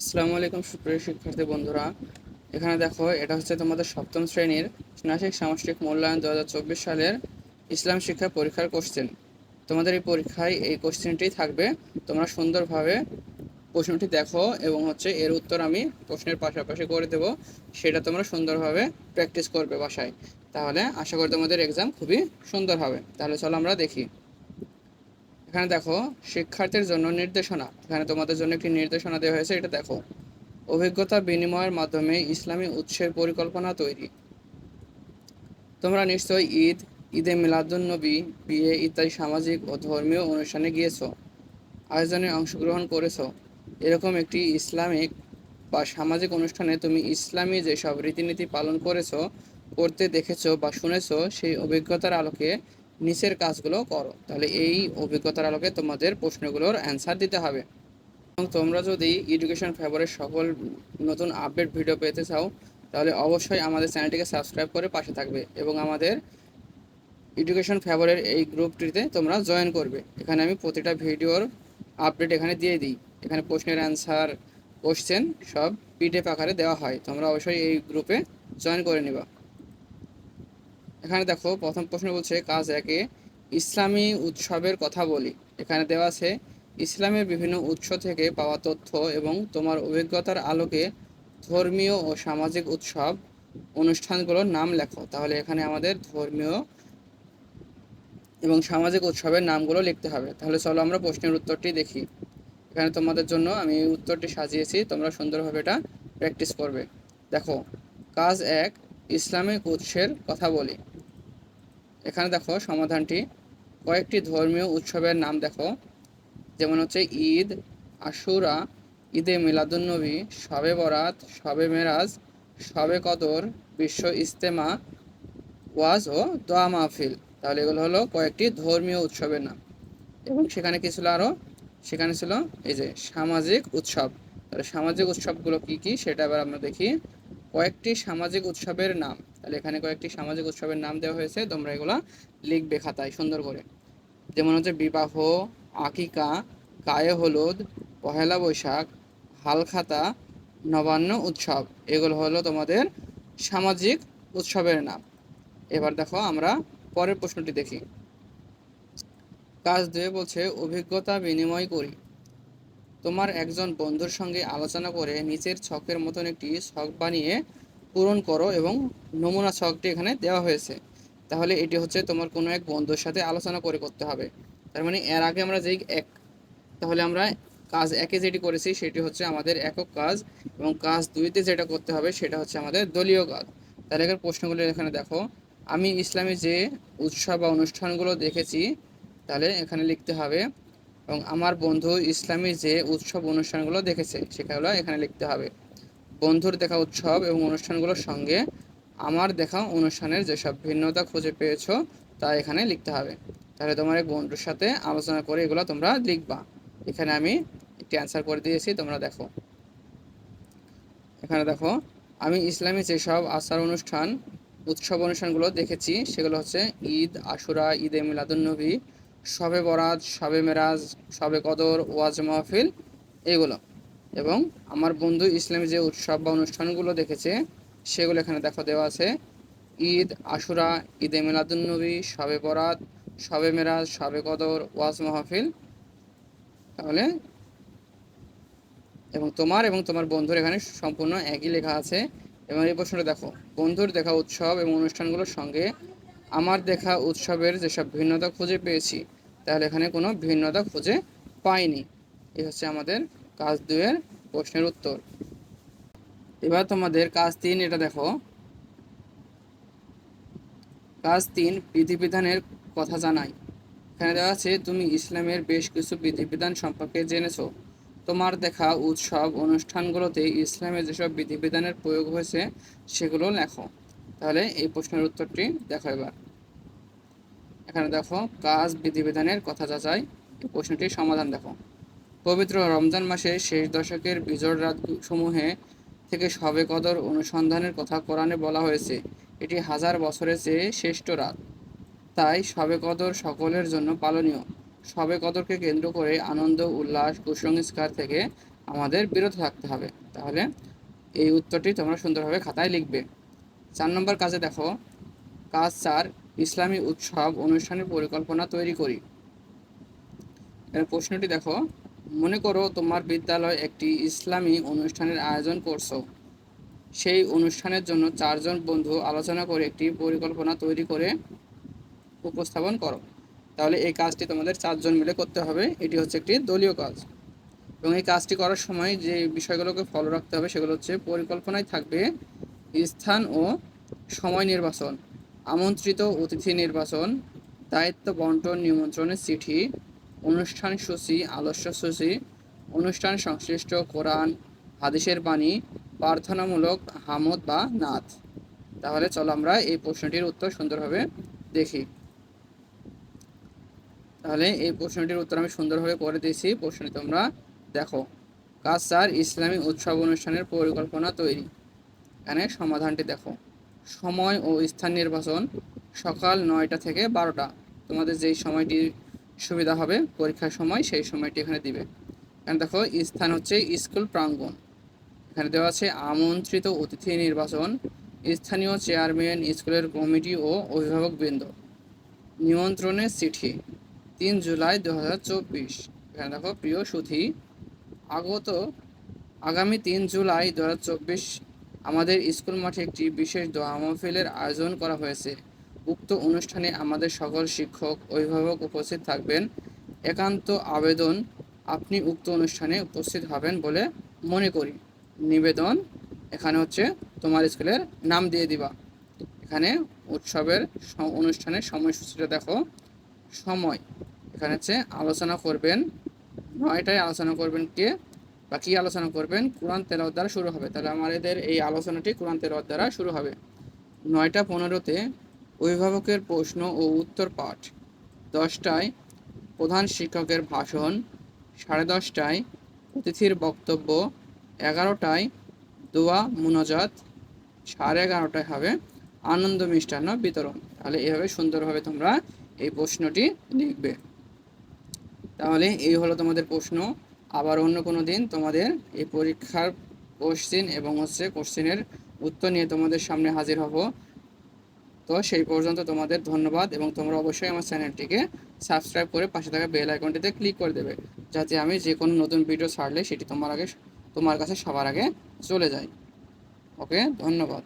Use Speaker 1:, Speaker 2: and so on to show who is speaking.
Speaker 1: আসসালামু আলাইকুম সুপ্রিয় শিক্ষার্থী বন্ধুরা। এখানে দেখো, এটা হচ্ছে তোমাদের সপ্তম শ্রেণির স্নাতক সামষ্টিক মূল্যায়ন দু হাজার চব্বিশ সালের ইসলাম শিক্ষা পরীক্ষার কোশ্চেন তোমাদের এই পরীক্ষায় এই কোশ্চেনটি থাকবে। তোমরা সুন্দরভাবে প্রশ্নটি দেখো এবং হচ্ছে এর উত্তর আমি প্রশ্নের পাশাপাশি করে দেব। সেটা তোমরা সুন্দরভাবে প্র্যাকটিস করবে বাসায়। তাহলে আশা করি তোমাদের এক্সাম খুবই সুন্দর হবে। তাহলে চলো আমরা দেখি। এখানে দেখো, শিক্ষার্থীর জন্য নির্দেশনা। এখানে তোমাদের জন্য একটি নির্দেশনা দেওয়া হয়েছে, এটা দেখো। অভিজ্ঞতা বিনিময়ের মাধ্যমে ইসলামী উৎসের পরিকল্পনা তৈরি। তোমরা নিশ্চয়ই ঈদ, ঈদে মিলাদুন্নবী, বিয়ে ইত্যাদি সামাজিক ও ধর্মীয় অনুষ্ঠানে গিয়েছো, আয়োজনে অংশগ্রহণ করেছ। এরকম একটি ইসলামিক বা সামাজিক অনুষ্ঠানে তুমি ইসলামী যেসব রীতিনীতি পালন করেছ করতে দেখেছ বা শুনেছো, সেই অভিজ্ঞতার আলোকে নিচের কাজগুলো করো। তাহলে এই অভিজ্ঞতার আলোকে তোমাদের প্রশ্নগুলোর অ্যান্সার দিতে হবে। এবং তোমরা যদি এডুকেশন ফেভারের সকল নতুন আপডেট ভিডিও পেতে চাও, তাহলে অবশ্যই আমাদের চ্যানেলটিকে সাবস্ক্রাইব করে পাশে থাকবে এবং আমাদের এডুকেশন ফেভারের এই গ্রুপটিতে তোমরা জয়েন করবে। এখানে আমি প্রতিটা ভিডিওর আপডেট এখানে দিয়ে দিই। এখানে প্রশ্নের অ্যান্সার কোশ্চেন সব পিডিএফ আকারে দেওয়া হয়। তোমরা অবশ্যই এই গ্রুপে জয়েন করে নিবা। এখানে দেখো, প্রথম প্রশ্ন বলছে, কাজ একে ইসলামী উৎসবের কথা বলি। এখানে দেওয়া আছে, ইসলামের বিভিন্ন উৎস থেকে পাওয়া তথ্য এবং তোমার অভিজ্ঞতার আলোকে ধর্মীয় ও সামাজিক উৎসব অনুষ্ঠানগুলোর নাম লেখো। তাহলে এখানে আমাদের ধর্মীয় এবং সামাজিক উৎসবের নামগুলো লিখতে হবে। তাহলে চলো আমরা প্রশ্নের উত্তরটি দেখি। এখানে তোমাদের জন্য আমি উত্তরটি সাজিয়েছি, তোমরা সুন্দরভাবে এটা প্র্যাকটিস করবে। দেখো, কাজ এক, ইসলামিক উৎসের কথা বলি। এখানে দেখো সমাধানটি। কয়েকটি ধর্মীয় উৎসবের নাম দেখো। যেমন হচ্ছে ঈদ, আশুরা, ঈদে মিলাদুন্নবী, শবে বরাত, শবে মেরাজ, শবে কদর, বিশ্ব ইস্তেমা ওয়াজ ও দোয়া মাহফিল। তাহলে এগুলো হলো কয়েকটি ধর্মীয় উৎসবের নাম। এবং সেখানে কি ছিল আরও সেখানে ছিল এই যে সামাজিক উৎসব। তাহলে সামাজিক উৎসবগুলো কি কি? সেটা এবার আমরা দেখি। কয়েকটি সামাজিক উৎসবের নাম। তাহলে এখানে কয়েকটি সামাজিক উৎসবের নাম দেওয়া হয়েছে, তোমরা এগুলো লিখবে খাতায় সুন্দর করে। যেমন হচ্ছে বিবাহ, আকিকা, গায়ে হলুদ, পহেলা বৈশাখ, হালখাতা, নবান্ন উৎসব। এগুলো হলো তোমাদের সামাজিক উৎসবের নাম। এবার দেখো আমরা পরের প্রশ্নটি দেখি। কাজ দুয়ে বলছে, অভিজ্ঞতা বিনিময় করি। তোমার একজন বন্ধুর সঙ্গে আলোচনা করে নিচের ছকের মতন একটি ছক বানিয়ে পূরণ করো এবং নমুনা ছকটি এখানে দেওয়া হয়েছে। তাহলে এটি হচ্ছে তোমার কোনো এক বন্ধুর সাথে আলোচনা করে করতে হবে। তার মানে এর আগে আমরা যেই এক, তাহলে আমরা কাজ একে যেটি করেছি সেটি হচ্ছে আমাদের একক কাজ এবং কাজ দুইতে যেটা করতে হবে সেটা হচ্ছে আমাদের দলীয় কাজ। তাহলে এখানে প্রশ্নগুলো এখানে দেখো। আমি ইসলামী যে উৎসব বা অনুষ্ঠানগুলো দেখেছি, তাহলে এখানে লিখতে হবে, এবং আমার বন্ধু ইসলামী যে উৎসব অনুষ্ঠানগুলো দেখেছে, সেগুলো এখানে লিখতে হবে। বন্ধুর দেখা উৎসব এবং অনুষ্ঠানগুলোর সঙ্গে আমার দেখা অনুষ্ঠানের যেসব ভিন্নতা খুঁজে পেয়েছ, তা এখানে লিখতে হবে। তাহলে তোমার এক বন্ধুর সাথে আলোচনা করে এগুলো তোমরা লিখবা। এখানে আমি একটি অ্যান্সার করে দিয়েছি, তোমরা দেখো। এখানে দেখো, আমি ইসলামী যেসব আচার অনুষ্ঠান, উৎসব অনুষ্ঠানগুলো দেখেছি, সেগুলো হচ্ছে ঈদ, আশুরা, ঈদে মিলাদুন্নবী শবে বরাত, শবে মেরাজ, শবে কদর, ওয়াজ মাহফিল, এগুলো। এবং আমার বন্ধু ইসলামী যে উৎসব বা অনুষ্ঠানগুলো দেখেছে, সেগুলো এখানে দেখো দেওয়া আছে। ঈদ, আশুরা, ঈদে মিলাদুন্নবী শবে বরাত শবে মেরাজ শবে কদর, ওয়াজ মাহফিল। তাহলে এবং তোমার এবং তোমার বন্ধুর এখানে সম্পূর্ণ একই লেখা আছে। এবং এই প্রশ্নটা দেখো, বন্ধুর দেখা উৎসব এবং অনুষ্ঠানগুলোর সঙ্গে আমার দেখা উৎসবের যেসব ভিন্নতা খুঁজে পেয়েছি, তাহলে এখানে কোনো ভিন্নতা খুঁজে পাইনি। এই হচ্ছে আমাদের কাজ দুয়ের প্রশ্নের উত্তর। এবার তোমাদের কাজ তিন, এটা দেখো। কাজ তিন, বিধিবিধানের কথা জানাই। এখানে দেওয়া আছে, তুমি ইসলামের বেশ কিছু বিধিবিধান সম্পর্কে জেনেছো। তোমার দেখা উৎসব অনুষ্ঠানগুলোতে ইসলামের যেসব বিধিবিধানের প্রয়োগ হয়েছে, সেগুলো লেখো। তাহলে এই প্রশ্নের উত্তরটি দেখো এবার। এখানে দেখো, কাজ বিধিবিধানের কথা যাচাই। প্রশ্নটির সমাধান দেখো। পবিত্র রমজান মাসে শেষ দশকের বিজোড় রাত সমূহে থেকে শবে কদর অনুসন্ধানের কথা কোরআনে বলা হয়েছে। এটি হাজার বছরের চেয়ে শ্রেষ্ঠ রাত। তাই শবে কদর সকলের জন্য পালনীয়। শবে কদরকে কেন্দ্র করে আনন্দ, উল্লাস, কুসংস্কার থেকে আমাদের বিরত থাকতে হবে। তাহলে এই উত্তরটি তোমরা সুন্দরভাবে খাতায় লিখবে। চার নম্বর কাজে দেখো, কাজ চার, ইসলামী উৎসব অনুষ্ঠানের পরিকল্পনা তৈরি করি। এর প্রশ্নটি দেখো মনে করো তোমার বিদ্যালয় একটি ইসলামী অনুষ্ঠানের আয়োজন করছ। সেই অনুষ্ঠানের জন্য চারজন বন্ধু আলোচনা করে একটি পরিকল্পনা তৈরি করে উপস্থাপন করো। তাহলে এই কাজটি তোমাদের চারজন মিলে করতে হবে, এটি হচ্ছে একটি দলীয় কাজ। এবং এই কাজটি করার সময় যে বিষয়গুলোকে ফলো রাখতে হবে সেগুলো হচ্ছে পরিকল্পনায় থাকবে স্থান ও সময় নির্বাচন, আমন্ত্রিত অতিথি নির্বাচন, দায়িত্ব বন্টন, নিমন্ত্রণের চিঠি অনুষ্ঠান সূচি, আলস্য সূচি, অনুষ্ঠান সংশ্লিষ্ট কোরআন, হাদিসের বাণী, প্রার্থনামূলক হামদ বা নাথ তাহলে চলো আমরা এই প্রশ্নটির উত্তর সুন্দরভাবে দেখি। তাহলে এই প্রশ্নটির উত্তর আমি সুন্দরভাবে করে দিয়েছি, প্রশ্নটি তোমরা দেখো। কাজ স্যার, ইসলামী উৎসব অনুষ্ঠানের পরিকল্পনা তৈরি। এখানে সমাধানটি দেখো। সময় ও স্থান নির্বাচন সকাল নয়টা থেকে বারোটা। তোমাদের যেই সময়টি সুবিধা হবে পরীক্ষার সময়, সেই সময়টি এখানে দিবে। এখানে দেখো, স্থান হচ্ছে স্কুল প্রাঙ্গণ। এখানে দেওয়া আছে আমন্ত্রিত অতিথি নির্বাচন। স্থানীয় চেয়ারম্যান, স্কুলের কমিটি ও অভিভাবকবৃন্দ নিমন্ত্রণের চিঠি, তিন জুলাই দু হাজার চব্বিশ। এখানে দেখো, প্রিয় সুধী, আগত আগামী তিন জুলাই দু হাজার চব্বিশ আমাদের স্কুল মাঠে একটি বিশেষ দোয়া মাহফিলের আয়োজন করা হয়েছে। উক্ত অনুষ্ঠানে আমাদের সকল শিক্ষক, অভিভাবক উপস্থিত থাকবেন। একান্ত আবেদন আপনি উক্ত অনুষ্ঠানে উপস্থিত হবেন বলে মনে করি। নিবেদন এখানে হচ্ছে তোমার স্কুলের নাম দিয়ে দিবা। এখানে উৎসবের অনুষ্ঠানের সময়সূচিটা দেখো। সময়। এখানে হচ্ছে আলোচনা করবেন। নয়টায় আলোচনা করবেন কে? বা কী আলোচনা করবেন? কোরআন তেলাওয়াত দ্বারা শুরু হবে। তাহলে আমাদের এই আলোচনাটি কোরআন তেলাওয়াত দ্বারা শুরু হবে। নয়টা পনেরোতে অভিভাবকের প্রশ্ন ও উত্তর পাঠ। দশটায় প্রধান শিক্ষকের ভাষণ, সাড়ে দশটায় অতিথির বক্তব্য, এগারোটায় দোয়া, মুনাজাত, সাড়ে এগারোটায় হবে আনন্দ মিষ্টান্ন বিতরণ। তাহলে এভাবে সুন্দরভাবে তোমরা এই প্রশ্নটি লিখবে। তাহলে এই হলো তোমাদের প্রশ্ন। আবার অন্য কোনো দিন তোমাদের এই পরীক্ষার কোশ্চিন এবং হচ্ছে কোশ্চিনের উত্তর নিয়ে তোমাদের সামনে হাজির হব। তো সেই পর্যন্ত তোমাদের ধন্যবাদ এবং তোমরা অবশ্যই আমার চ্যানেলটিকে সাবস্ক্রাইব করে পাশে থাকা বেল আইকনটিতে ক্লিক করে দেবে, যাতে আমি যে কোনো নতুন ভিডিও ছাড়লে সেটি তোমার আগে, তোমার কাছে সবার আগে চলে যায়। ওকে, ধন্যবাদ।